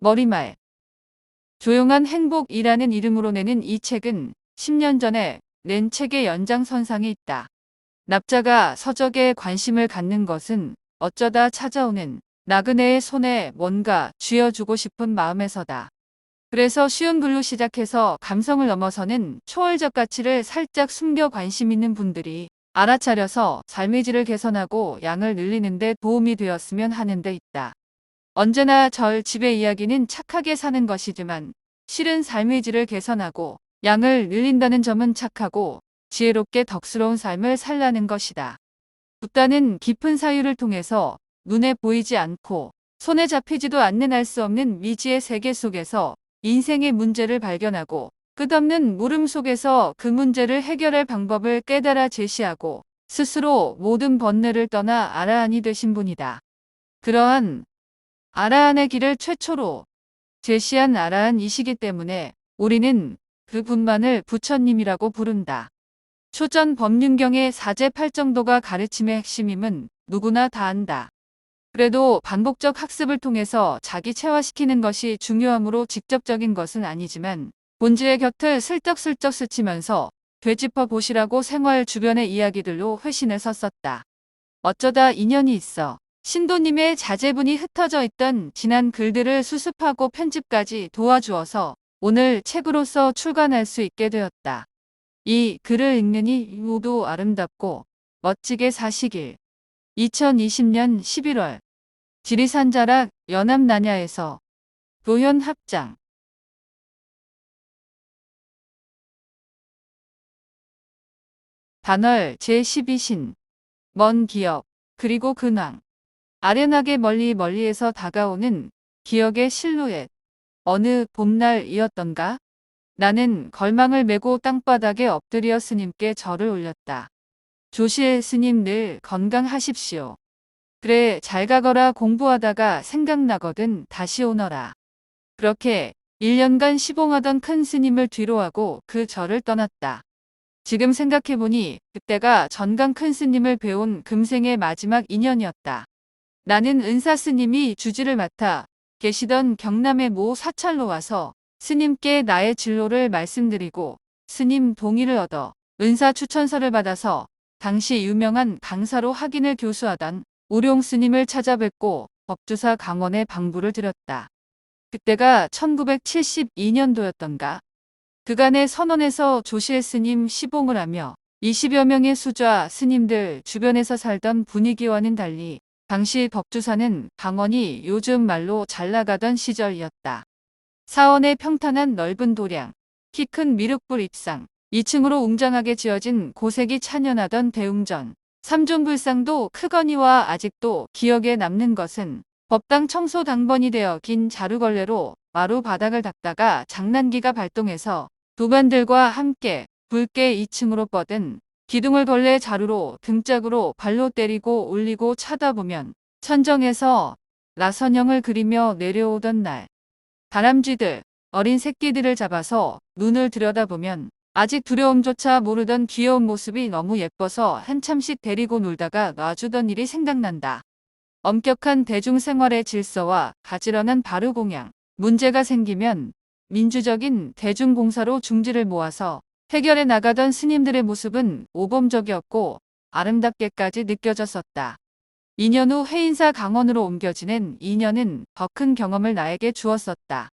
머리말. 조용한 행복이라는 이름으로 내는 이 책은 10년 전에 낸 책의 연장선상에 있다. 납자가 서적에 관심을 갖는 것은 어쩌다 찾아오는 나그네의 손에 뭔가 쥐어주고 싶은 마음에서다. 그래서 쉬운 글로 시작해서 감성을 넘어서는 초월적 가치를 살짝 숨겨 관심 있는 분들이 알아차려서 삶의 질을 개선하고 양을 늘리는 데 도움이 되었으면 하는 데 있다. 언제나 절 집의 이야기는 착하게 사는 것이지만 실은 삶의 질을 개선하고 양을 늘린다는 점은 착하고 지혜롭게 덕스러운 삶을 살라는 것이다. 붓다는 깊은 사유를 통해서 눈에 보이지 않고 손에 잡히지도 않는 알 수 없는 미지의 세계 속에서 인생의 문제를 발견하고 끝없는 물음 속에서 그 문제를 해결할 방법을 깨달아 제시하고 스스로 모든 번뇌를 떠나 아라한이 되신 분이다. 그러한 아라한의 길을 최초로 제시한 아라한이시기 때문에 우리는 그분만을 부처님이라고 부른다. 초전 법륜경의 사제 8정도가 가르침의 핵심임은 누구나 다 안다. 그래도 반복적 학습을 통해서 자기 체화시키는 것이 중요하므로 직접적인 것은 아니지만 본질의 곁을 슬쩍슬쩍 스치면서 되짚어 보시라고 생활 주변의 이야기들로 회신을 섰었다. 어쩌다 인연이 있어 신도님의 자제분이 흩어져 있던 지난 글들을 수습하고 편집까지 도와주어서 오늘 책으로서 출간할 수 있게 되었다. 이 글을 읽느니 모두 아름답고 멋지게 사시길. 2020년 11월 지리산 자락 연암나냐에서 도현 합장 단월 제12신 먼 기억 그리고 근황 아련하게 멀리 멀리에서 다가오는 기억의 실루엣 어느 봄날이었던가 나는 걸망을 메고 땅바닥에 엎드려 스님께 절을 올렸다. 조실 스님 늘 건강하십시오. 그래 잘 가거라 공부하다가 생각나거든 다시 오너라. 그렇게 1년간 시봉하던 큰 스님을 뒤로하고 그 절을 떠났다. 지금 생각해보니 그때가 전강 큰 스님을 배운 금생의 마지막 인연이었다. 나는 은사 스님이 주지를 맡아 계시던 경남의 모 사찰로 와서 스님께 나의 진로를 말씀드리고 스님 동의를 얻어 은사 추천서를 받아서 당시 유명한 강사로 학인을 교수하던 우룡 스님을 찾아뵙고 법주사 강원에 방부를 드렸다. 그때가 1972년도였던가. 그간의 선원에서 조실 스님 시봉을 하며 20여 명의 수좌 스님들 주변에서 살던 분위기와는 달리 당시 법주사는 강원이 요즘 말로 잘 나가던 시절이었다. 사원의 평탄한 넓은 도량, 키 큰 미륵불 입상, 2층으로 웅장하게 지어진 고색이 찬연하던 대웅전, 삼존불상도 크거니와 아직도 기억에 남는 것은 법당 청소 당번이 되어 긴 자루걸레로 마루 바닥을 닦다가 장난기가 발동해서 도반들과 함께 붉게 2층으로 뻗은 기둥을 벌레 자루로 등짝으로 발로 때리고 올리고 쳐다보면 천정에서 나선형을 그리며 내려오던 날 다람쥐들 어린 새끼들을 잡아서 눈을 들여다보면 아직 두려움조차 모르던 귀여운 모습이 너무 예뻐서 한참씩 데리고 놀다가 놔주던 일이 생각난다. 엄격한 대중생활의 질서와 가지런한 바르공양, 문제가 생기면 민주적인 대중공사로 중지를 모아서 해결해 나가던 스님들의 모습은 오범적이었고 아름답게까지 느껴졌었다. 2년 후 해인사 강원으로 옮겨지는 2년은 더 큰 경험을 나에게 주었었다.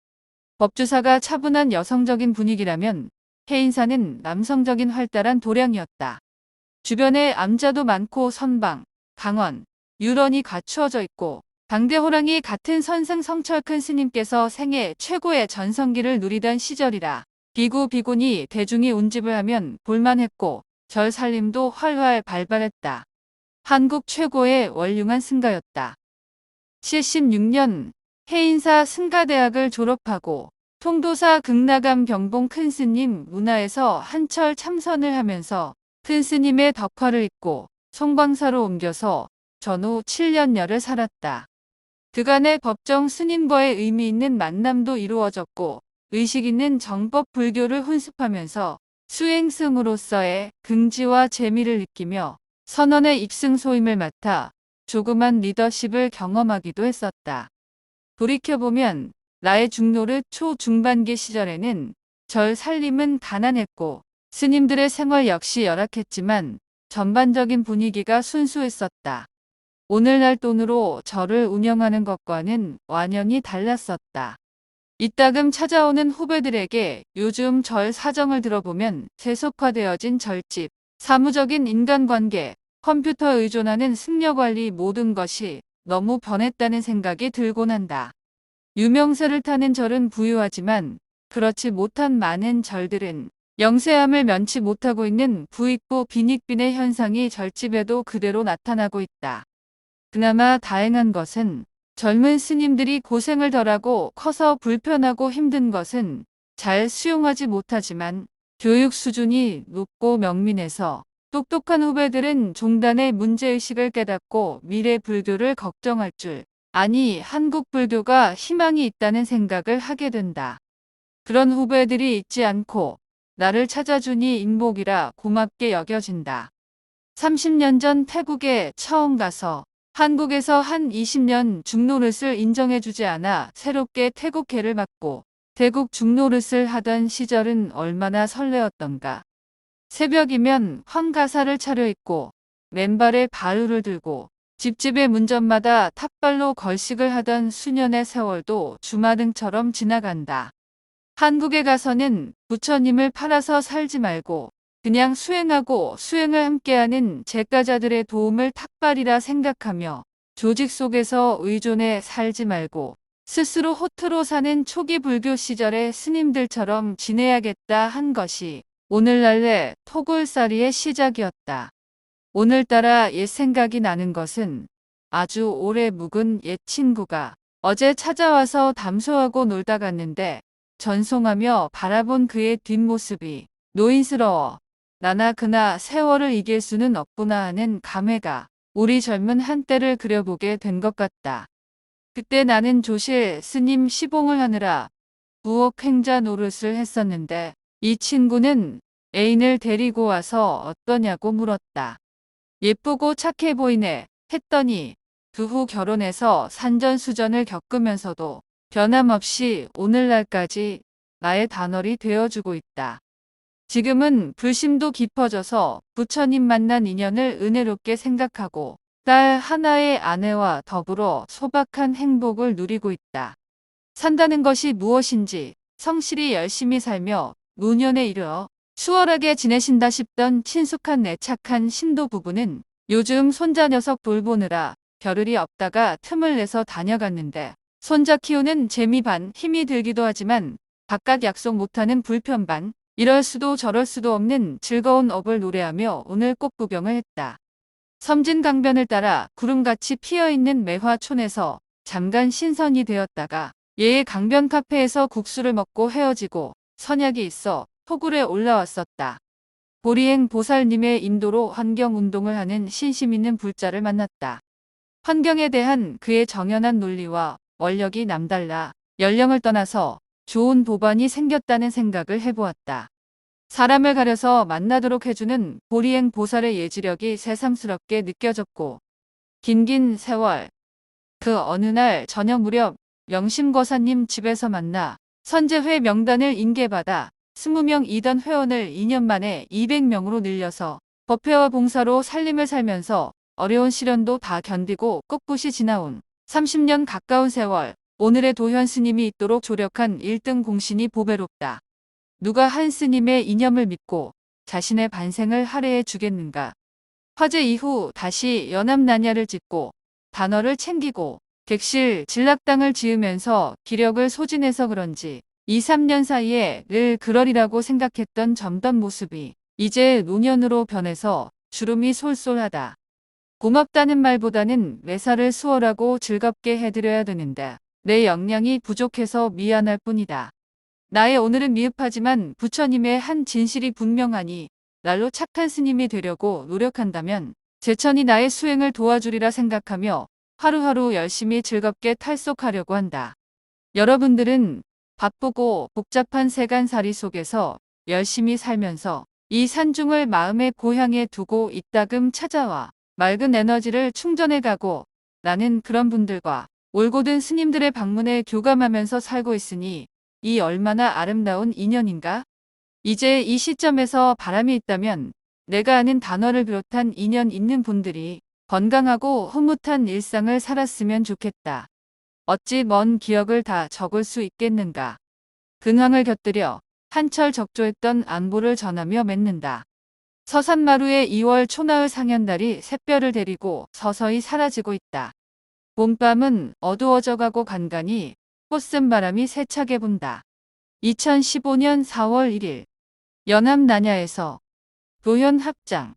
법주사가 차분한 여성적인 분위기라면 해인사는 남성적인 활달한 도량이었다. 주변에 암자도 많고 선방, 강원, 유런이 갖추어져 있고 당대 호랑이 같은 선생 성철 큰 스님께서 생애 최고의 전성기를 누리던 시절이라 비구 비군이 대중이 운집을 하면 볼만했고 절 살림도 활활 발발했다. 한국 최고의 원륭한 승가였다. 76년 해인사 승가대학을 졸업하고 통도사 극나감 병봉 큰스님 문화에서 한철 참선을 하면서 큰스님의 덕화를 입고 송광사로 옮겨서 전후 7년여를 살았다. 그간의 법정 스님과의 의미 있는 만남도 이루어졌고 의식 있는 정법 불교를 훈습하면서 수행승으로서의 긍지와 재미를 느끼며 선언의 입승 소임을 맡아 조그만 리더십을 경험하기도 했었다. 돌이켜보면 나의 중노릇 초중반기 시절에는 절 살림은 가난했고 스님들의 생활 역시 열악했지만 전반적인 분위기가 순수했었다. 오늘날 돈으로 절을 운영하는 것과는 완연히 달랐었다. 이따금 찾아오는 후배들에게 요즘 절 사정을 들어보면 세속화되어진 절집, 사무적인 인간관계, 컴퓨터 의존하는 승려관리 모든 것이 너무 변했다는 생각이 들곤 한다. 유명세를 타는 절은 부유하지만 그렇지 못한 많은 절들은 영세함을 면치 못하고 있는 부익부 빈익빈의 현상이 절집에도 그대로 나타나고 있다. 그나마 다행한 것은 젊은 스님들이 고생을 덜하고 커서 불편하고 힘든 것은 잘 수용하지 못하지만 교육 수준이 높고 명민해서 똑똑한 후배들은 종단의 문제의식을 깨닫고 미래 불교를 걱정할 줄 아니 한국 불교가 희망이 있다는 생각을 하게 된다. 그런 후배들이 있지 않고 나를 찾아주니 인복이라 고맙게 여겨진다. 30년 전 태국에 처음 가서 한국에서 한 20년 중노릇을 인정해주지 않아 새롭게 태국회를 맡고 태국 중노릇을 하던 시절은 얼마나 설레었던가. 새벽이면 황가사를 차려입고 맨발에 바울을 들고 집집의 문전마다 탑발로 걸식을 하던 수년의 세월도 주마등처럼 지나간다. 한국에 가서는 부처님을 팔아서 살지 말고 그냥 수행하고 수행을 함께하는 제가자들의 도움을 탁발이라 생각하며 조직 속에서 의존해 살지 말고 스스로 호투로 사는 초기 불교 시절의 스님들처럼 지내야겠다 한 것이 오늘날의 토굴살이의 시작이었다. 오늘따라 옛 생각이 나는 것은 아주 오래 묵은 옛 친구가 어제 찾아와서 담소하고 놀다 갔는데 전송하며 바라본 그의 뒷모습이 노인스러워 나나 그나 세월을 이길 수는 없구나 하는 감회가 우리 젊은 한때를 그려보게 된 것 같다. 그때 나는 조실 스님 시봉을 하느라 부엌 행자 노릇을 했었는데 이 친구는 애인을 데리고 와서 어떠냐고 물었다. 예쁘고 착해 보이네 했더니 그 후 결혼해서 산전수전을 겪으면서도 변함없이 오늘날까지 나의 단월이 되어주고 있다. 지금은 불심도 깊어져서 부처님 만난 인연을 은혜롭게 생각하고 딸 하나의 아내와 더불어 소박한 행복을 누리고 있다. 산다는 것이 무엇인지 성실히 열심히 살며 노년에 이르어 수월하게 지내신다 싶던 친숙한 내 착한 신도 부부는 요즘 손자 녀석 돌보느라 겨를이 없다가 틈을 내서 다녀갔는데 손자 키우는 재미 반 힘이 들기도 하지만 바깥 약속 못하는 불편 반 이럴 수도 저럴 수도 없는 즐거운 업을 노래하며 오늘 꽃 구경을 했다. 섬진 강변을 따라 구름같이 피어있는 매화촌에서 잠깐 신선이 되었다가 예의 강변 카페에서 국수를 먹고 헤어지고 선약이 있어 토굴에 올라왔었다. 보리행 보살님의 인도로 환경운동을 하는 신심 있는 불자를 만났다. 환경에 대한 그의 정연한 논리와 원력이 남달라 연령을 떠나서 좋은 도반이 생겼다는 생각을 해보았다. 사람을 가려서 만나도록 해주는 보리행 보살의 예지력이 새삼스럽게 느껴졌고 긴긴 세월 그 어느 날 저녁 무렵 명심거사님 집에서 만나 선제회 명단을 인계받아 20명 이던 회원을 2년 만에 200명으로 늘려서 법회와 봉사로 살림을 살면서 어려운 시련도 다 견디고 꿋꿋이 지나온 30년 가까운 세월 오늘의 도현 스님이 있도록 조력한 1등 공신이 보배롭다. 누가 한 스님의 이념을 믿고 자신의 반생을 할애해 주겠는가. 화재 이후 다시 연암 난야를 짓고 단어를 챙기고 객실 진락당을 지으면서 기력을 소진해서 그런지 2, 3년 사이에 늘 그러리라고 생각했던 점던 모습이 이제 노년으로 변해서 주름이 솔솔하다. 고맙다는 말보다는 매사를 수월하고 즐겁게 해드려야 되는데 내 역량이 부족해서 미안할 뿐이다. 나의 오늘은 미흡하지만 부처님의 한 진실이 분명하니 날로 착한 스님이 되려고 노력한다면 제천이 나의 수행을 도와주리라 생각하며 하루하루 열심히 즐겁게 탈속하려고 한다. 여러분들은 바쁘고 복잡한 세간살이 속에서 열심히 살면서 이 산중을 마음의 고향에 두고 이따금 찾아와 맑은 에너지를 충전해가고 나는 그런 분들과 올곧은 스님들의 방문에 교감하면서 살고 있으니 이 얼마나 아름다운 인연인가? 이제 이 시점에서 바람이 있다면 내가 아는 단어를 비롯한 인연 있는 분들이 건강하고 흐뭇한 일상을 살았으면 좋겠다. 어찌 먼 기억을 다 적을 수 있겠는가. 근황을 곁들여 한철 적조했던 안보를 전하며 맺는다. 서산마루의 2월 초나흘 상현달이 샛별을 데리고 서서히 사라지고 있다. 봄밤은 어두워져가고 간간히 꽃샘 바람이 세차게 분다. 2015년 4월 1일 연암 난야에서 도현 합장